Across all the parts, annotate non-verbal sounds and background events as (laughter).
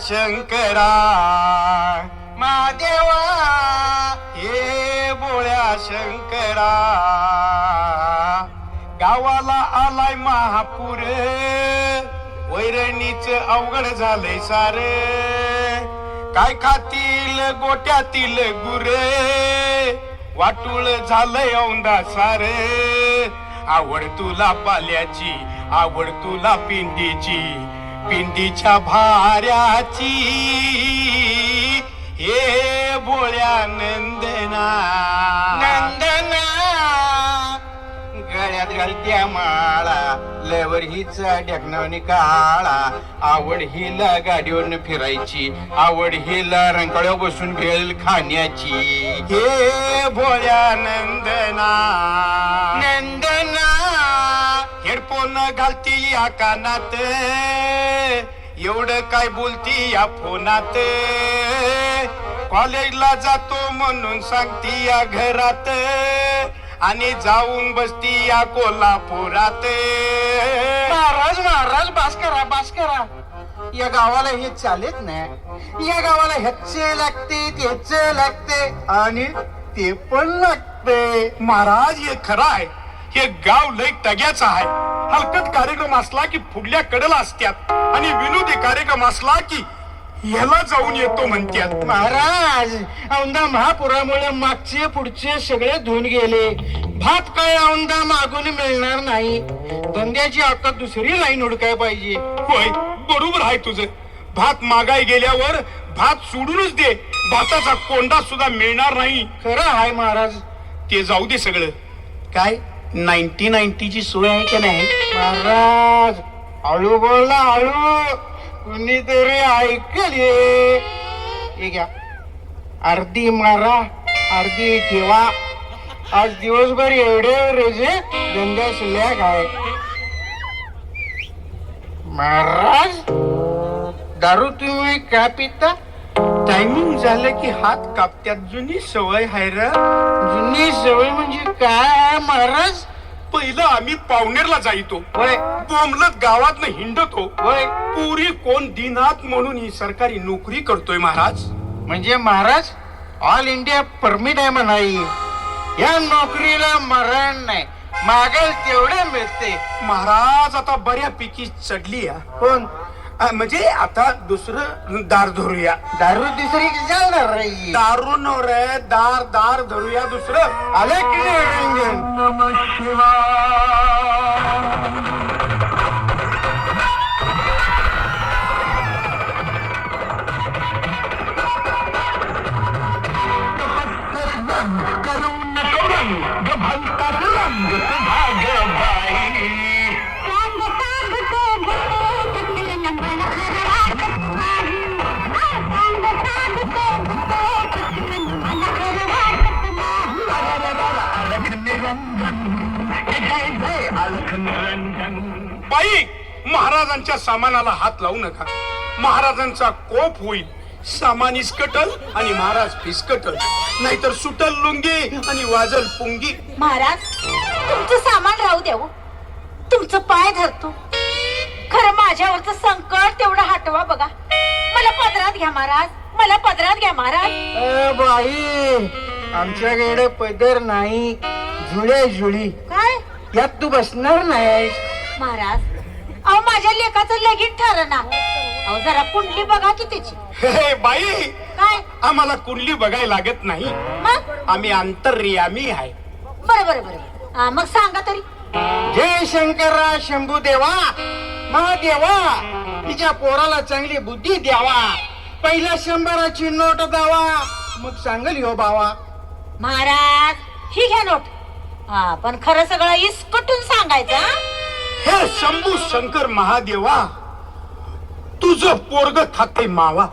शंकरा महादेवा हे भोळ्या शंकरा. गावाला आलाय महापूर वैरणीच अवघड झालंय सार. काय खातील गोट्यातील गुरे वाटूळ झालंय औंदा सार. आवड तुला पाल्याची आवड तुला पिंडीची. पिंडीच्या भाऱ्याची हे भोळ्या नंदना. नंदना. घालत्या माळा लवर हिचा ढकनावणी काळा. आवड हिला गाडीवरनं फिरायची आवड हिला रंकाळ्यावर बसून भेल खाण्याची. हे भोळ्या नंदना. नंदना हेडफोन घालती या कानात. एवढं काय बोलती या फोनात. कॉलेजला जातो म्हणून सांगती या घरात. आणि जाऊन बसती या कोल्हापुरात. महाराज महाराज बास करा बास करा. या गावाला हे चालत नाही या गावाला ह्याचे लागते त्याचे लागते आणि ते पण लागते. महाराज हे खरं आहे. हे गाव लय टग्याचं आहे. हलकट कार्यक्रम असला की पुढल्या कडेला असत्यात. आणि विनोदी कार्यक्रम असला की ह्याला जाऊन येतो म्हणत्यात महाराज. औंदा महापुरामुळे मागचे पुढचे सगळे धुवून गेले. भात काय औंदा मागून मिळणार नाही? धंद्याची आता दुसरी लाईन हुडकाय पाहिजे. होय बरोबर आहे तुझं. भात मागाय गेल्यावर भात सोडूनच दे. भाताचा कोंडा सुद्धा मिळणार नाही. खरं आहे महाराज. ते जाऊ दे सगळं. काय? नाईन्टी नाईन्टीची सोय आहे का नाही? महाराज हळू बोला हळू कुणीतरी ऐकले हे घ्या अर्धी मारा अर्धी ठेवा आज दिवसभर एवढे रेजे धंद्यास शिल्लक आहे महाराज दारू तुम्ही का पिता टायमिंग झालं की हात कापत्यात जुनी सवय हायर जुनी सवय म्हणजे काय महाराज पहिलं आम्ही पावनेरला जायचो वय बोंबलत गावात हिंडतो. पुरी कोण दिनात म्हणून ही सरकारी नोकरी करतोय महाराज? म्हणजे महाराज ऑल इंडिया परमिट आहे म्हणाई. या नोकरीला मरण नाही. मागेल तेवढे मिळते. महाराज आता बऱ्यापैकी चढली या. कोण? म्हणजे आता दुसरं दार धरूया दारू दुसरी चालणार नाही दारू न रे दार दार धरूया दुसरं आलं की बाई महाराजांच्या सामानाला हात लावू नका. महाराजांचा कोप होईल. सामान इसकटल आणि महाराज फिसकटल. नाहीतर सुटल लुंगी आणि वाजल पुंगी. महाराज तुमचं सामान राहू द्यावं तुमचं पाय धरतो. खरं माझ्यावरचं संकट तेवढं हटवा बघा. मला पदरात घ्या महाराज. मला पदरात घ्या महाराज. ए बाई आमच्याकडे पदर नाही. जुळे जुळी काय? यात तू बसणार नाही महाराज अहो माझ्या लेखाचं लगीन ठरना अहो जरा कुंडली बघा की त्याची. हे, बाई! काय? आम्हाला कुंडली बघायला लागत नाही. मग? आम्ही अंतर्यामी आहे. बरं बरं बरं हा, मग सांगा तरी. जय शंकरा शंभू देवा महादेवा तिच्या पोराला चांगली बुद्धी द्यावा. पहिल्या शंभराची नोट द्यावा. मग सांगल हो बावा महाराज ही घ्या नोट. हा पण खरं सगळं इसकटून सांगायचं हा? हे शंभू शंकर महादेवा तुझं पोरग खाते मावा.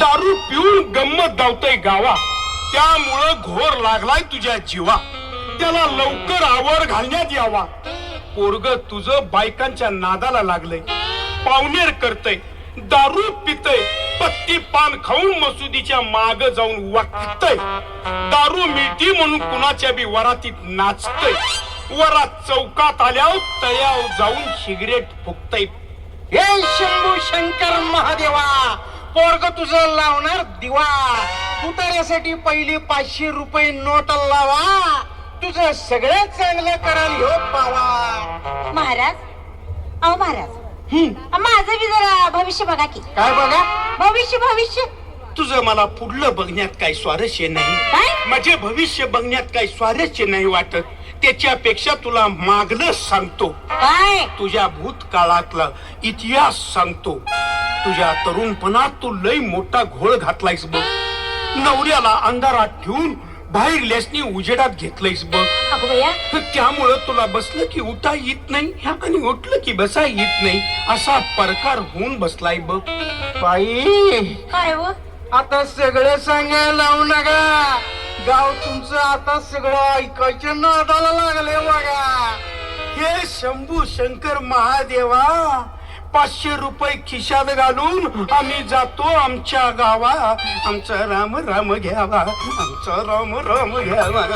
दारू पिऊन गंमत दावतय गावा. त्यामुळं घोर लागलाय तुझ्या जीवा. त्याला लवकर आवर घालण्यात यावा. पोरग तुझं बायकांच्या नादाला लागलंय. पावनेर करतय. दारू पितय. पत्ती पान खाऊन मसुदीच्या माग जाऊन वाटतय दारू मिळती म्हणून कुणाच्या बी वरातीत नाचतय. वरात चौकात आल्यावर तळ्याव जाऊन सिगरेट फुकतय. हे शंभू शंकर महादेवा पोरग तुझं लावणार दिवा. उतार्यासाठी पहिली पाचशे रुपये नोट लावा. तुझं सगळ्यात चांगलं कराल ह्यो पावा महाराज अहो महाराज माझं बी जरा भविष्य बघा की. काय बघा? भविष्य भविष्य. तुझं मला पुढलं बघण्यात काही स्वारस्य नाही. काय? माझे भविष्य बघण्यात काही स्वारस्य नाही वाटत. त्याच्यापेक्षा तुला मागलं सांगतो. काय? तुझ्या भूतकाळातला इतिहास सांगतो. तुझ्या तरुणपणात तू लय मोठा घोळ घातलायस बघ. नवऱ्याला अंधारात ठेवून बाहेर लेसनी उजेडात घेतलंयस बघ. अगो बया. त्यामुळं तुला बसलं की उठा येत नाही आणि उठलं की बसा येत नाही. असा प्रकार होऊन बसलाय बघ. बाई. काय हो? आता सगळं सांगायला लावू नका. गाव तुमचं आता सगळं ऐकायच्या नादाला लागले बघा. हे शंभू शंकर महादेवा पाचशे रुपये खिशात घालून आम्ही जातो आमच्या गावा. आमचा राम राम घ्यावा. आमचा राम राम घ्यावा.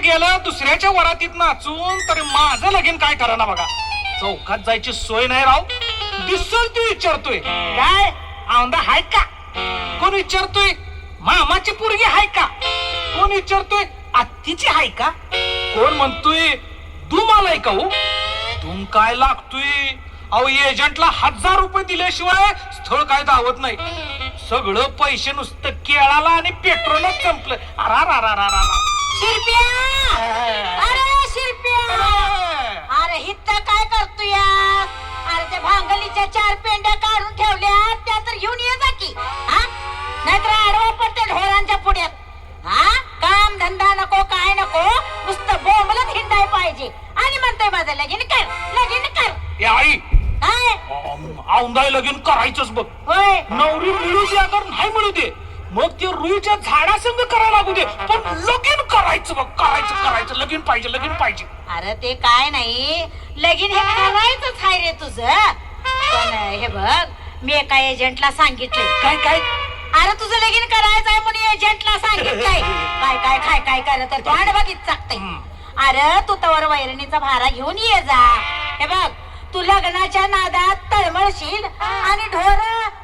गेलं दुसऱ्याच्या वरातीत नाचून तरी माझं लगीन काय ठरना बघा? चौकात जायची सोय नाही राव. दिसल तू विचारतोय. काय? औंदा हाय का? कोण विचारतोय? मामाची पोरगी हाय का? कोण विचारतोय? आत्तीची हाय का? कोण म्हणतोय? धूम आलाय का हो? धूम काय लागतोय? अहो एजंटला हजार रुपये दिल्याशिवाय स्थळ काय दावत नाही. सगळं पैसे नुसतं केळाला आणि पेट्रोलच संपलं. अरा रा रा रा रा रा. शिरप्या! अरे शिरप्या! अरे हित काय करतो या अरे त्या भांगलीच्या चार पेंड्या काढून ठेवल्या त्या तर घेऊन ये जा की. हा? नाहीतर आडवा पडते ढोरांच्या पुढ्यात. हा? काम धंदा नको काय नको नुसतं बोंबलत हिंडाय पाहिजे. आणि म्हणतोय माझं लगीन कर लगीन कर. ए आई! काय? औंधाय लगीन करायचंच बघ. होय. नवरी मिळू दे अगर नाही मिळू दे. मग ते रुईच्या झाडासंग करायला लागू दे. पण लगीन करायचं बघ करायचं करायचं. लगीन पाहिजे लगीन पाहिजे. अरे ते काय नाही. लगीन हे करायचंच आहे रे तुझं. पण हे बघ मी एका एजंटला सांगितलंय. काय काय? अरे तुझं लगीन करायचंय म्हणून एजंटला सांगितलंय. काय काय काय काय करत तर तोंड बघित चाकतय. अरे तू तवर वैरणीचा भारा घेऊन ये जा. हे बघ तू लग्नाच्या नादात तळमळशील आणि ढोर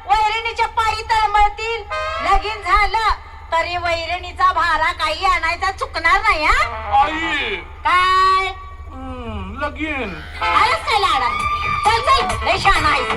वैरणीच्या पायी तळमळतील लगीन झालं तरी वैरणीचा भारा काही आणायचा चुकणार नाही हा? आई! काय? हम्म, लगीन. आलंच काय लाडा चल चल. लय आहे.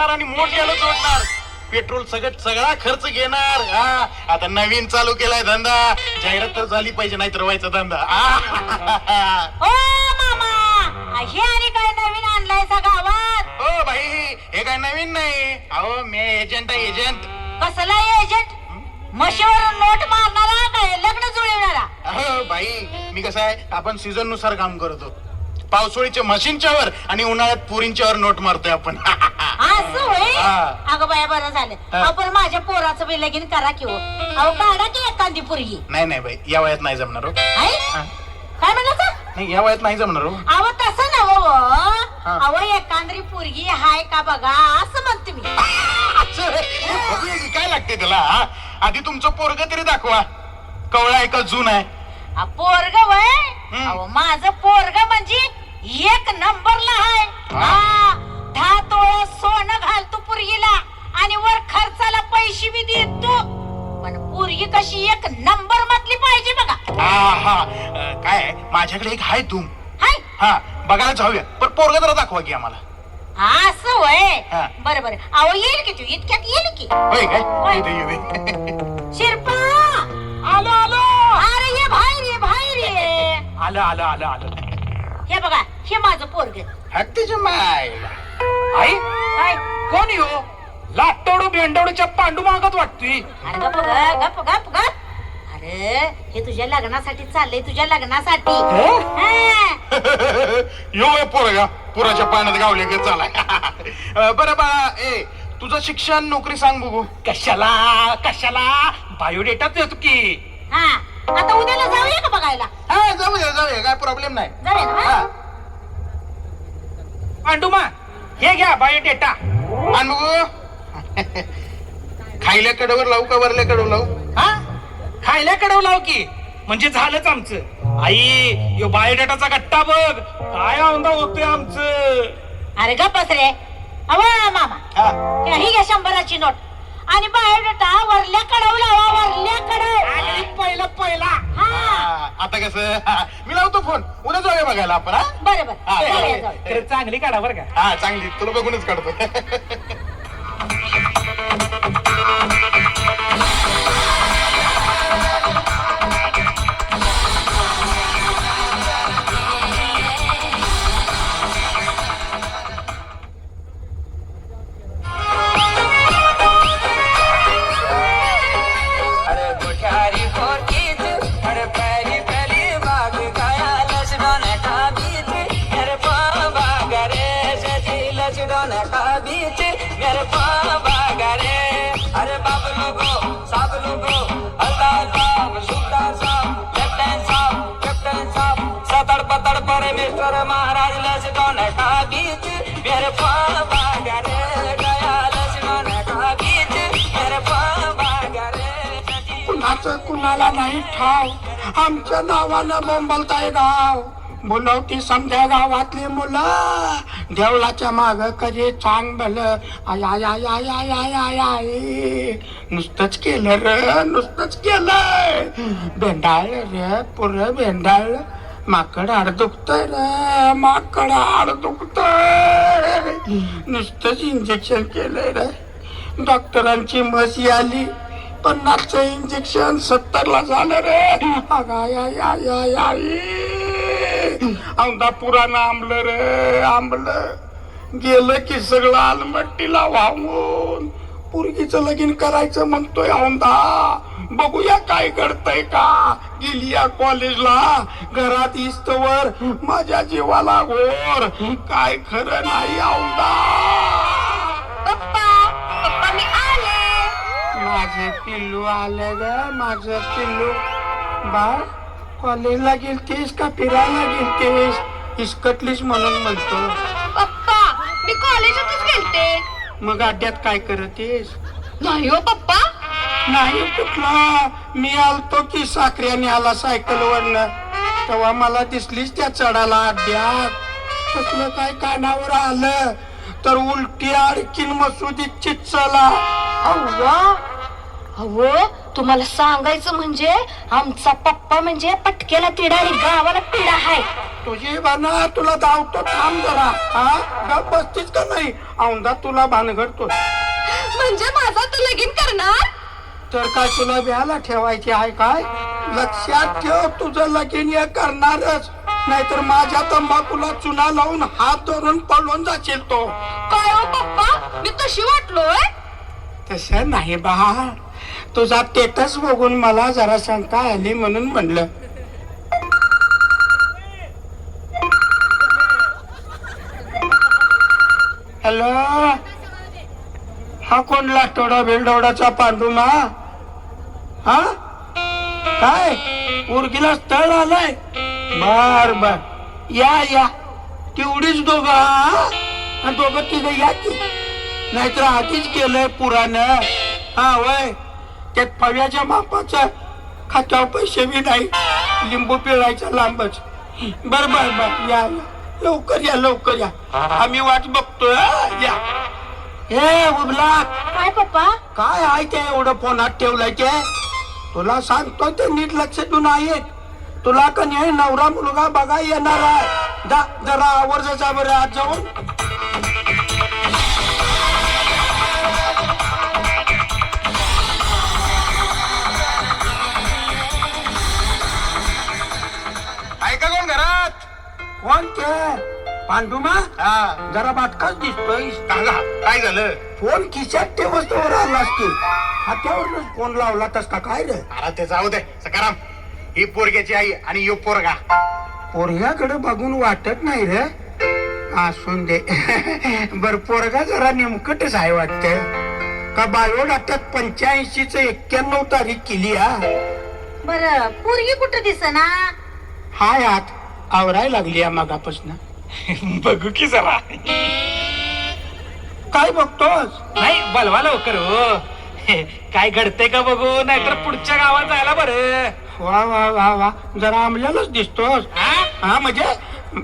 मोडणार आणि मोडलेलं जोडणार. पेट्रोल सगळं सगळा खर्च घेणार. हा आता नवीन चालू केलाय धंदा. जाहिरात तर झाली पाहिजे नाहीतर व्हायचा धंदा. आ. (laughs) ओ मामा! हे आणि काय नवीन आणलाय सा गावात? ओ भाई हे काय नवीन नाही. अहो मी एजंट आहे एजंट कसला एजंट म्हशीवरून नोट मारणारा काय? लग्न जुळवणारा? अहो भाई मी कसं आहे आपण सीझननुसार काम करतो. पावसाळीच्या मशीनच्या वर आणि उन्हाळ्यात पुरींच्या वर नोट मारतोय आपण. (laughs) असं होय हा. अगं बाया बरं झालं हा. अहो, पण माझ्या पोराचं बी लगीन करा की हो अहो काढा की एखादी पोरगी नाही नाही बाई या वयात नाही जमणार हो आहे हा. काय म्हणलं नाही या वयात नाही जमणार हो अहो तसं नव हा. अहो एखादी पोरगी हाय का बघा असं म्हणते मी असं होय. बघूया की काय लागते त्याला हा? आधी तुमचं पोरग तरी दाखवा कवळा आहे का जून आहे आ, पोरग वय हम्म. अहो माझं पोरग म्हणजे एक नंबरला हाय हा. हा दहा तोळा सोनं घालतो पोरगीला आणि वर खर्चाला पैसे बी देतो. पण पोरगी कशी एक नंबर मधली पाहिजे बघा. हा हा अं, काय आहे, माझ्याकडे एक हाय धूम हाय. हा बघायला जाऊया. पण पोरग जरा दाखवा की आम्हाला. असं वय हा. बरं बरं. अहो येईल की तू? इतक्यात येईल की? होय काय? (laughs) शिरपा! आलो आलो. अरे ये बाहेर ये बाहेर ये. (laughs) आलं आलं आलं आलं. हे बघा हे माझं पोरग. हत्तीच्या मायला आई काय कोण यो लाटोडू भेंडवडूच्या पांडू मागत वाटतोय. अरे गप ग, गप गप गप. अरे हे तुझ्या लग्नासाठी चाललंय तुझ्या लग्नासाठी. हा. (laughs) यो आहे पोरगा पुराच्या पाण्यात गावले गे चालाय. (laughs) अं, बरं बाळा ए तुझं शिक्षण नोकरी सांग बघू. कशाला कशाला? बायोडेटाच येतो की. हा. आता उद्याला जाऊया का बघायला? हा जाऊया जाऊया. काय प्रॉब्लेम नाही. जाऊया ना हा. हा? पांडुमा हे घ्या बायोडेटा आणि बघू. (laughs) खायल्या कडवर लावू का वरल्या कडवर लावू? हा? खायला कडव लाव की. म्हणजे झालंच आमचं. आई यो बायोडेटाचा गट्टा बघ. काय औंदा होतोय आमचं. अरे गप्पच रे. अव मामा. हा. हे- ही घ्या शंभराची नोट. आणि बायोडाटा वरल्या कडव लावा वरल्या कडव आणि पहिला पहिला. हा. हा, आता कसं? हा, मी लावतो फोन. उद्या जाऊया बघायला आपण हा? बरं बरं. हा, जाऊया, हा. जाऊया. खरं चांगली काढा बरं का. हा चांगली. तुला बघूनच काढतो. (laughs) Thank you. गोर महाराज लचडोन का बीच मेरे पाबा गया लचडोन का बीच मेरे पाबा कुणाचं कुणाला नाही ठाव आमच्या नावानं बोंबलताय गाव. बोलवती समध्या गावातली मुलं देवळाच्या माग कधी चांग भल आय आय आय आय आय आय आय आय. नुसतंच केलं र नुसतंच केलंय. भेंडाळ रे पुरं भेंडाळ माकड आड दुखतय रे माकड आड दुखतय नुसतंच इंजेक्शन केलंय रे. डॉक्टरांची मसी आली पन्नासचं इंजेक्शन सत्तरला झालं रे. आगाय या या या आय औंधा पुराण आंबलं रे आंबलं. गेलं की सगळं आलमट्टीला वाहून. पुरगीचं लगीन करायचं म्हणतोय औंधा बघूया काय करतय का. गेली या कॉलेजला. घरात इस्तवर माझ्या जीवाला घोर. काय खरं नाही आले. माझे पिल्लू आलं ग माझं पिल्लू. बाळ कॉलेजला गेलतीस का? फिरायला गेलतीस? इस्कटलीस म्हणून म्हणतो. पप्पा मी कॉलेजातच गेलते. मग अड्ड्यात काय करतेस? नाही हो पप्पा. नाही कुठला? मी आलतो की साखऱ्याने आला सायकल वरनं तेव्हा मला दिसलीच त्या चढाला अड्ड्यात. तसलं काय कानावर आलं तर उलटी अडकीन मसुदीत चिच्चला अव्वा! अहो तुम्हाला सांगायचं म्हणजे आमचा पप्पा म्हणजे पटकेला तिडा आणि गावाला पिढा आहे. तुझी बाना तुला धावतो थांब जरा. हा? गप बसतीस का नाही? औंधा तुला भानगडतो म्हणजे माझा तू लगीन करणार? तर काय तुला ब्याला ठेवायची आहे काय? लक्षात ठेव तुझं लगीन करणारच. नाहीतर माझ्या तंबाखूला चुना लावून हात धरून पळून जाशील तो. काय हो पप्पा? मी तशी वाटलोय? तसं नाही बा. तुझा टेटस बघून मला जरा शंका आली म्हणून म्हणलं. हॅलो? हा कोण लाटोडा बेलडोडाचा पांडुमा? हा? काय? उर्गीला स्थळ आलाय? बर बर या या. तेवढीच दोघं आणि दोघं तिघं या की. नाहीतर आधीच केलंय पुरानं हा वय. त्यात फव्याच्या मापाचं खात्यावर पैसे बी नाही. लिंबू पिळायचा लांबच. बर बर बर. या या. लवकर या लवकर या. आम्ही वाट बघतोय या. हे उबला काय पप्पा? काय आहे ते एवढं फोनात ठेवलंय ते? तुला सांगतो ते नीट लक्ष देऊन आहेत. तुला का नाही नवरा मुलगा बघा येणार आहे. जा जरा आवर जा बरं आज जाऊन. ऐका कोण घरात? कोण ते? पांडुमा हा. जरा बाटकाच दिसतोय. काय झालं? फोन खिशात ठेवस्तवर आलास की हात्यावरच फोन लावला तस का काय रे? अरे ते जाऊ दे. सकाराम ही पोरग्याची आई आणि यो पोरगा. पोरग्याकडे बघून वाटत नाही रे. असून दे. बर पोरगा जरा नेमकटच आहे वाटत. का बायोडाटात पंच्याऐंशीच एक्क्याण्णव तारीख केली हा? बर पोरगी कुठं दिसना? हाय आत आवराय लागली या मागापासून. (laughs) बघू की जरा. काय बघतोस? नाही बलवा लवकर हो. (laughs) काय घडते का बघू? नाहीतर पुढच्या गावात जायला बरं. वा वा वा वा. जरा आमल्यालाच दिसतोस. हा? हा म्हणजे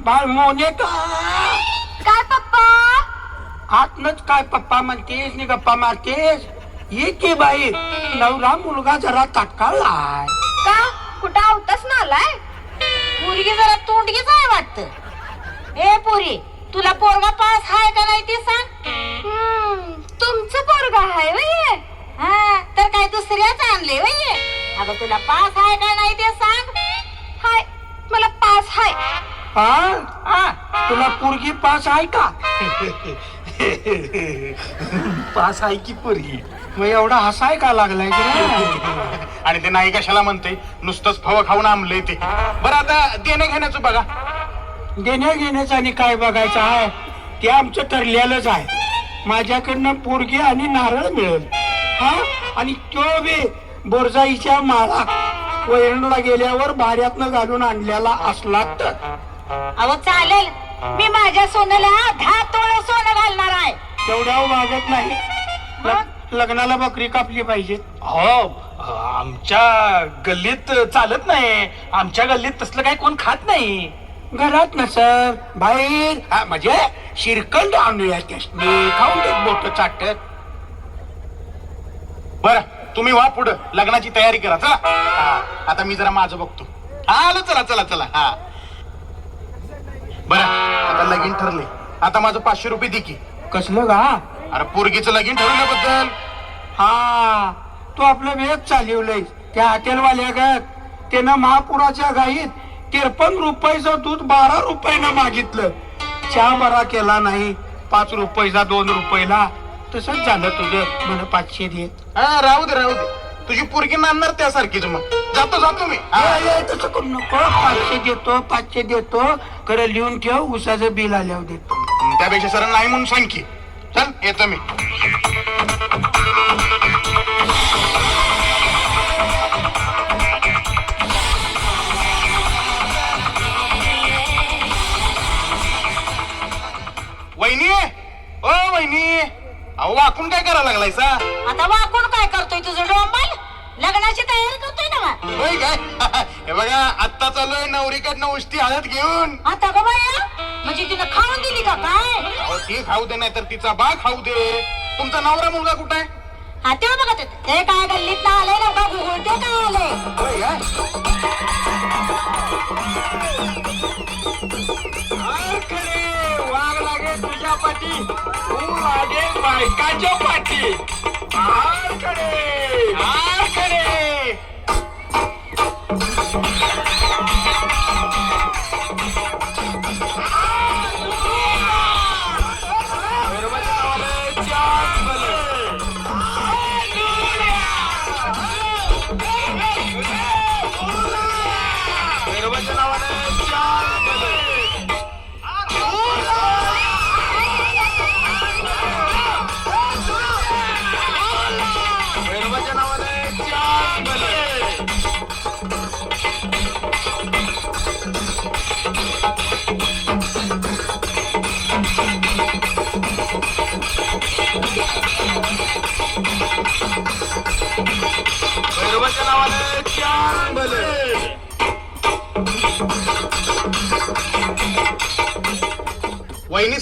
बाळ मोने का काय पप्पा? आतनच काय पप्पा म्हणतेस? नि गप्पा मारतेस? ये की बाई नवरा मुलगा जरा तात्काळलाय का? कुठं आवताच ना आलाय पोरगी जरा तोंडगीच आहे वाटत. ए पोरी तुला पोरगा पास हाय का नाही ते सांग. हम्म, तुमचं पोरगा आहे वय. हा तर काय दुसऱ्याच आणले वय. अगं तुला पास हाय का नाही ते सांग. हाय मला पास हाय. तुला पोरगी पास आहे का? पास आहे की पोरगी? मग एवढा हसाय का लागलाय? आणि ते नाही कशाला म्हणते नुसतंच फव खाऊन आमलंय ते. बरं आता देणे घेण्याचं बघा. देण्या घेण्याचं आणि काय बघायचं आहे ते आमचं ठरलेलंच आहे. माझ्याकडनं पोरगी आणि नारळ मिळेल. हा? आणि तो बी बोरजाईच्या माळा वैरणला गेल्यावर भाऱ्यातनं घालून आणलेला असला तर. अहो चालेल. मी माझ्या सोन्याला दहा तोळ सोनं घालणार आहे. तेवढ्यावर मागत नाही. लग- लग्नाला बकरी कापली पाहिजे. हो आमच्या गल्लीत चालत नाही. आमच्या गल्लीत तसलं काही कोण खात नाही. घरात नसर बाहेर? हा, म्हणजे शिरकंड आणूया त्यासनी. खाऊन देत बोट चाटत बरं तुम्ही वा पुढं. लग्नाची तयारी करा चला. हा, आता मी जरा माझं बघतो. आलो चला चला चला. हा. बरं आता लगीन ठरले. आता माझं पाचशे रुपये दे की. कसलं गा? अरे पोरगीचं लगीन ठरवल्याबद्दल हा तू आपलं वेग चालवलंय त्या हॉटेलवाल्या गत. त्यानं महापुराच्या गाईत तिरपन रुपयाचं दूध बारा रुपयानं मागितलं. चहा बरा केला नाही पाच रुपयाचा दोन रुपयाला. तसंच झालं तुझं म्हण पाचशे दे. हा राहू दे राहू दे. तुझी पोरगी नांदणार त्यासारखीच मग. जातो जातो मी. ए, ए, तसं करू नको. पाचशे देतो पाचशे देतो. खरं लिहून ठेव उसाचं बिल आल्यावर देतो. त्यापेक्षा सर नाही म्हणून सांग की. चल येतो मी. वहिनी. अहो वाकून काय करायला लागलायसा? आता वाकून काय करतोय तुझं डोंबाल लग्नाची तयारी करतोय ना. होय काय? हे बघा आत्ता चालूय नवरीकडनं उष्टी हळद घेऊन. आता का बाया म्हणजे तिनं खाऊन दिली का काय? अहो ती खाऊ दे नाही तर तिचा बा खाऊ दे. तुमचा नवरा मुलगा कुठे आहे? हा तेव्हा बघा ते ते काय गल्लीत ना आलंय ना गुगुळ ते काय आलंय? होय काय? वाघ तुझ्या पाठी तू लागे बायकाच्या पाठी आरकडे आरकडे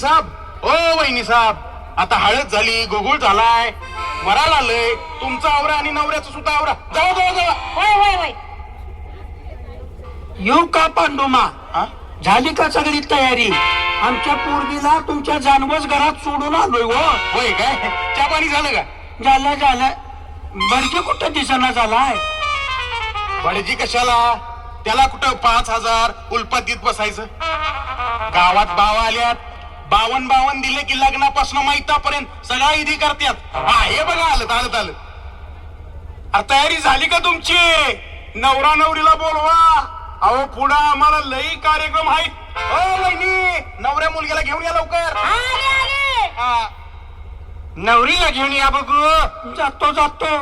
साहेब. ओ वहिनी साहेब आता हळद झाली गुगुळ झालाय. वराला आलंय. तुमचा आवरा आणि नवऱ्याचा सुद्धा आवरा. जावा जावा जावा. होय होय होय येऊ का पांडुमा? हा? झाली का सगळी तयारी? आमच्या पोरगीला तुमच्या जानवस घरात सोडून आलोय हो. होय काय? चहा पाणी झालं का? झालं झालं. बरकी कुठं दिसना झालाय? भडजी कशाला? त्याला कुठं पाच हजार उल्पातीत बसायचं? गावात बावा आल्यात. बावन बावन दिले की लग्नापासून मैतापर्यंत सगळा इधी करतात हा हे बघा आलं आलं आलं. अरे तयारी झाली का तुमची? नवरा नवरीला बोलवा. अहो पुढं आम्हाला लई कार्यक्रम आहेत. हो नवऱ्या मुलग्याला घेऊन या लवकर. हा. नवरीला घेऊन या बघू. जातो जातो.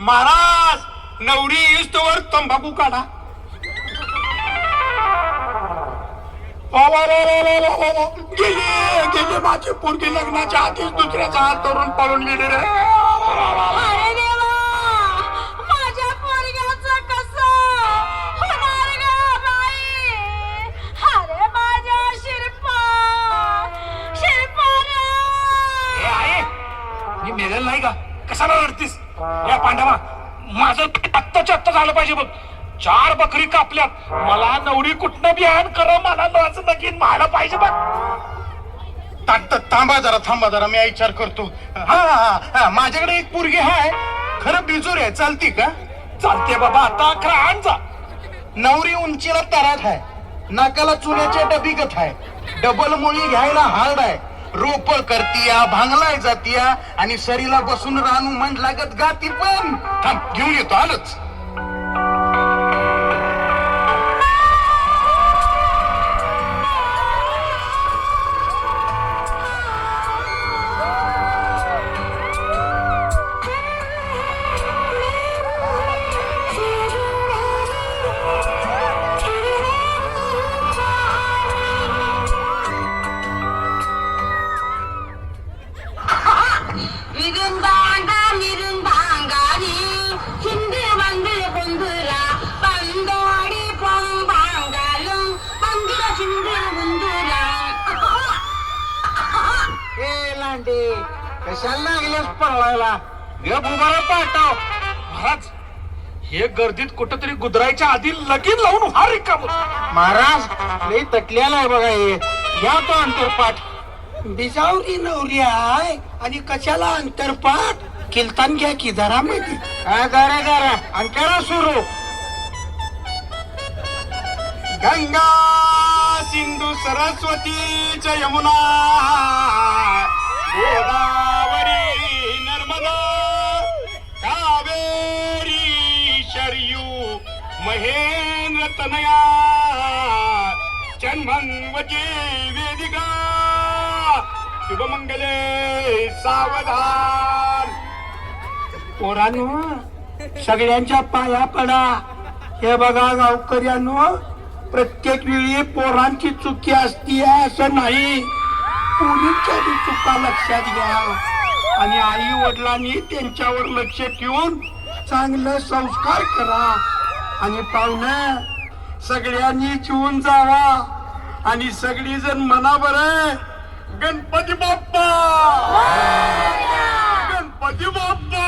महाराज नवरी इस्तवर तंबाखू काढा. गेली गेली माझी पोरगी लग्नाच्या आधीच दुसऱ्याचा हात धरून पळून गेली रे. अरे देवा माझ्या पोरग्याचं कसं होणार ग बाई? अरे माझ्या शिरपा शिरपा हे आहे मी मेलेलं नाही का? कशाला रडतीस? या पांडवा माझं आत्ताच्या आत्ता झालं पाहिजे बघ. चार बकरी कापल्यात. मला नवरी कुठनं बिहान कर मला लस लगीन व्हायला पाहिजे बघ. थांबा जरा थांबा जरा मी विचार करतो. हा हा हा माझ्याकडे एक पोरगी आहे खरं बिजोर आहे चालती का? चालते बाबा आता अकरा आण जा. नवरी उंचीला तरात आहे नाकाला चुन्याच्या डबीगत आहे डबल मुळी घ्यायला हार्ड आहे रोप करतीया भांगलाय जातीया आणि सरीला बसून रानू म्हण लागत गाती पण. थांब घेऊन येतो आलोच. कशाला लागलेस पळायला उभारा पाटाव महाराज हे गर्दीत कुठंतरी गुदरायच्या आधी लगीन लावून हा रिकाम महाराज लई तटलेला आहे बघा हे. घ्या तो अंतरपाठ. बिजावरी नवरी आहे. आणि कशाला अंतरपाठ? किलतान घ्या की जरा माहिती. गारा गारा करा सुरू. गंगा सिंधू सरस्वती च यमुना. गोदावरी नर्मदा कावेरी शरयू महेंद्र तनया जन्मन्वजी वेदिका शुभमंगले सावधान. पोरांनो सगळ्यांच्या पाया पडा. हे बघा गावकऱ्यांनो प्रत्येक वेळी पोरांची चुकी असती असं नाही. पोलीसच्या चुका लक्षात घ्या. आणि आई वडिलांनी त्यांच्यावर लक्ष ठेवून चांगलं संस्कार करा. आणि पाहुणं सगळ्यांनी चिवून जावा. आणि सगळी जण मना बरं गणपती बाप्पा! गणपती बाप्पा!